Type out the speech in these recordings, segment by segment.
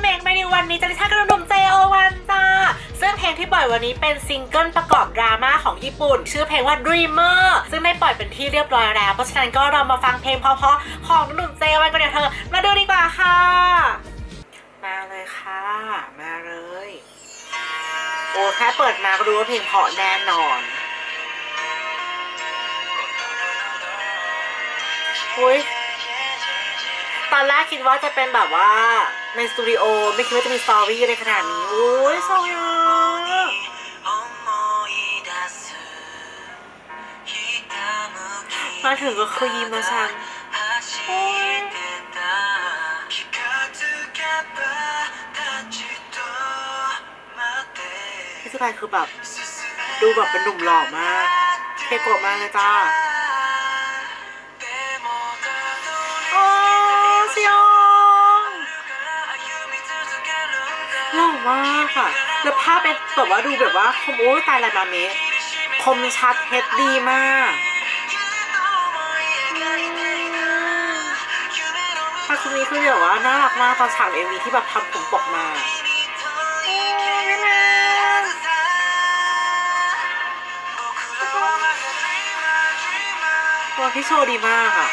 เมงในวันนี้จะได้ท่ากับหนุ่มเจโอวันจ้าซึ่งเพลงที่ปล่อยวันนี้เป็นซิงเกิลประกอบดราม่าของญี่ปุ่น ชื่อเพลงว่า Dreamer ซึ่งได้ปล่อยเป็นที่เรียบร้อยแล้ว เพราะฉะนั้นก็เรามาฟังเพลงเพราะๆของหนุ่มเจโอวันกันเดี๋ยวเธอ มาดูดีกว่าค่ะ มาเลยค่ะ มาเลย โอ้แค่เปิดมาก็รู้ว่าเพลงเพราะแน่นอนอุ้ยตอนแรกคิดว่าจะเป็นแบบว่า ในสตูดิโอไม่คิดว่าจะมีสตอรี่อะไรขนาดนี้โอ้ยโซยอะมาถึงก็คือยิ้มแล้วฉันโอ้ยพี่สบายคือแบบ ดูแบบเป็นหนุ่มหล่อมากเทโกะมากเลยจ้า มากค่ะแล้วภาพเป็นแบบว่าดูแบบว่าคมโอ้ยตายละนาเมะคมชัดเฮดดีมากถ้าคุณนี้คือแบบว่าน่ารักมากตอนฉากเอ็มวีที่แบบทำผมปกมาโอ้ยแม่ตัวพี่โชว์ดีมากอะ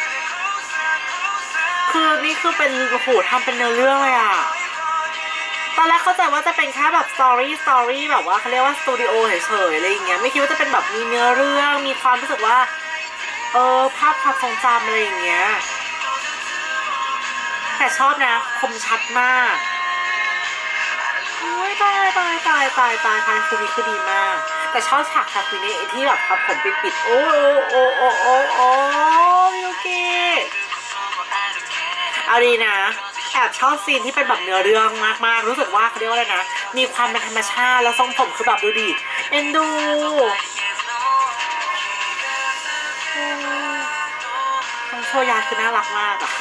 คือนี่คือเป็นโอ้โหทำเป็นเนื้อเรื่องเลยอะ ตอนแรกเข้าใจว่าจะเป็นแค่แบบสตอรี่สตอรี่แบบว่าเขาเรียกว่าสตูดิโอเฉยๆอะไรอย่างเงี้ยไม่คิดว่าจะเป็นแบบมีเนื้อเรื่อง มีความรู้สึกว่า เออภาพความทรงจำอะไรอย่างเงี้ยแต่ชอบนะคมชัดมากโอ้ยตายตายตายตายตายทายคูนี้คือดีมาก แต่ชอบฉากทาคุนี้ที่แบบทำผมปิดๆโอ้โอ้โอ้โอ้โอ้โอ้ยูกิเอาดีนะ แอบชอบซีนที่เป็นแบบเนื้อเรื่องมากๆ รู้สึกว่าเขาเรียกว่าอะไรนะ มีความเป็นธรรมชาติแล้วทรงผมคือแบบดูดิเอ็นดูต้องโชยาคือน่ารักมากอะ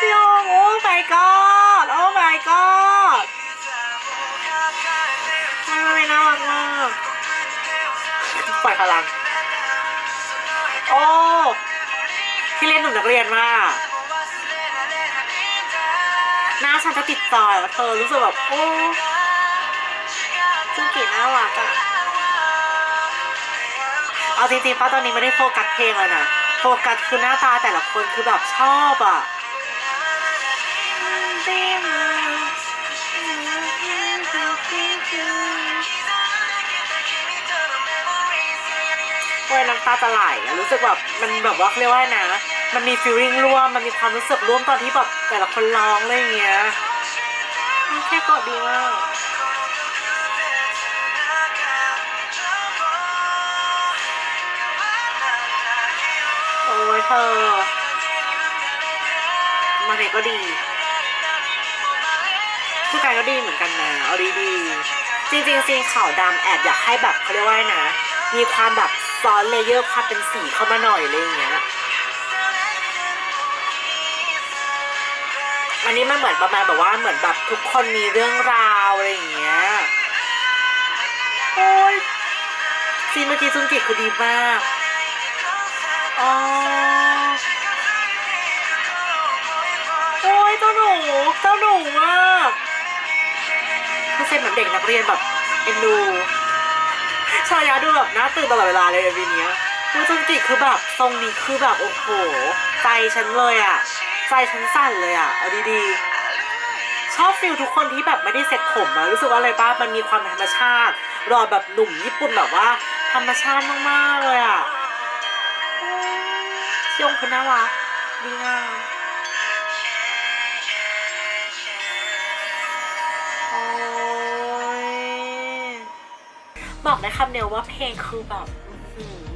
พี่โองโอ้ my god โอ้ my god ทำไมน่ารักมากปล่อยพลังโอ้ ที่เล่นหนุ่มนักเรียนมากหน้าฉันจะติดจอแล้วเธอรู้สึกแบบโอ้ซึ่งกีน่ารักอะเอาจริงๆป้าตอนนี้ไม่ได้โฟกัสเพลงเลยนะโฟกัสคือหน้าตาแต่ละคนคือแบบชอบอะ โอ้ยน้ำตาจะไหลอะรู้สึกแบบมันแบบว่าเรียกว่านะ มันมีฟีลลิ่งร่วม มันมีความรู้สึกร่วมตอนที่แบบแต่ละคนร้องอะไรเงี้ยแค่กดดีมากโอ้ยเธอมาเนก็ดีผู้กายก็ดีเหมือนกันนะเอาดีๆจริงๆซีนขาวดำแอบอยากให้แบบเขาเรียกว่านะ มีความแบบ ซ้อนเลเยอร์ความเป็นสีเข้ามาหน่อยอะไรอย่างเงี้ยอันนี้มันเหมือนประมาณแบบว่าเหมือนแบบทุกคนมีเรื่องราวอะไรอย่างเงี้ยโอ้ยซีนเมื่อกี้ซุนกิคือดีมากอ๋อโอ้ยเจ้าหนูเจ้าหนูมากคือเซ็นเหมือนเด็กนักเรียนแบบเอ็นดู ชายาดูแบบน่าตื่นตลอดเวลาเลยเอวีเนี้ยดูจุนกิคือแบบทรงนี้คือแบบโอ้โหใจฉันเลยอะใจฉันสั่นเลยอะเอาดีๆชอบฟิลทุกคนที่แบบไม่ได้เซ็ตผมอะรู้สึกว่าอะไรบ้ามันมีความธรรมชาติรอแบบหนุ่มญี่ปุ่นแบบว่า ธรรมชาติมากๆเลยอะยชิยงคือน่ารักดีงาม บอกได้คำเดียวว่าเพลงคือแบบ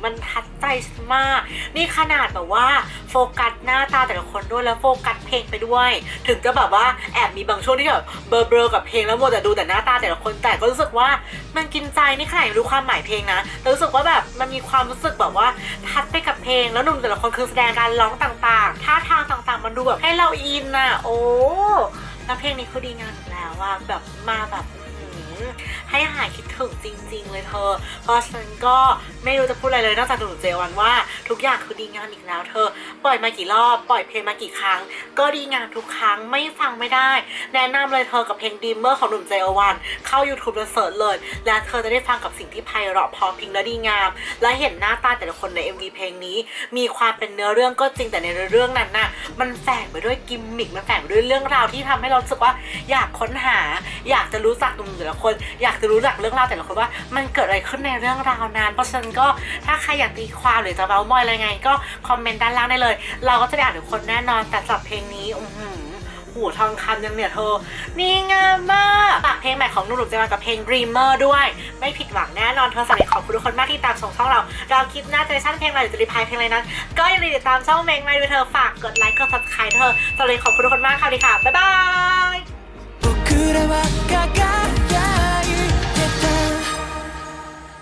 มันทัดใจมาก นี่ขนาดแบบว่าโฟกัสหน้าตาแต่ละคนด้วยแล้วโฟกัสเพลงไปด้วย ถึงจะแบบว่าแอบมีบางช่วงที่แบบเบลอๆกับเพลงแล้วมัวแต่ดูแต่หน้าตาแต่ละคนแต่ก็รู้สึกว่ามันกินใจนี่ขนาดยังรู้ความหมายเพลงนะแต่รู้สึกว่าแบบมันมีความรู้สึกแบบว่าทัดไปกับเพลง แล้วหนุ่มแต่ละคนคือแสดงการร้องต่างๆท่าทางต่างๆ มันดูแบบให้เราอินน่ะ โอ้แล้วเพลงนี้คือดีงามแล้วว่าแบบมาแบบ ให้หายคิดถึงจริง ๆ เลยเธอ เพราะฉันก็ไม่รู้จะพูดอะไรเลยนอกจากหนูเจวันว่า ทุกอย่างคือดีงามอีกแล้วเธอ ปล่อยมากี่รอบปล่อยเพลงมากี่ครั้ง ก็ดีงามทุกครั้งไม่ฟังไม่ได้ แนะนำเลยเธอกับเพลงดีเมอร์ของหนุ่มเจวันเข้า YouTube แล้วเสิร์ชเลย และเธอจะได้ฟังกับสิ่งที่ไพเราะพอพิงและดีงาม และเห็นหน้าตาแต่ละคนใน MV เพลงนี้ มีความเป็นเนื้อเรื่องก็จริงแต่ในเรื่องนั้นน่ะมันแฝงไปด้วยกิมมิคมันแฝงไปด้วยเรื่องราวที่ทำให้เราสึกว่าอยากค้นหา อยากจะรู้จักหนุ่มแต่ละคนอยากจะรู้จักเรื่องราวแต่ละคนว่ามันเกิดอะไรขึ้นในเรื่องราวนั้นเพราะฉะนั้นก็ถ้าใครอยากตีความหรือจะเมามอยอะไรไง ก็คอมเมนต์ด้านล่างได้เลย เราก็จะได้อ่านทุกคนแน่นอนแต่สำหรับเพลงนี้อือหูทองคำยังเนี่ยเธอ นี่งามมากฝากเพลงใหม่ของนุ่มๆเจวันกับเพลง Dreamer ด้วย ไม่ผิดหวังแน่นอนเธอสำหรับขอบคุณทุกคนมากที่ตามชมช่องเรา เราคลิปหน้าจะได้ชั่นเพลงอะไรหรือจะรีพายเพลงอะไรนั้น ก็อย่าลืมติดตามช่องเมงมาด้วยเธอ ฝากกดไลค์กด subscribe เธอสำหรับขอบคุณทุกคนมากค่ะดีค่ะ บ๊ายบาย after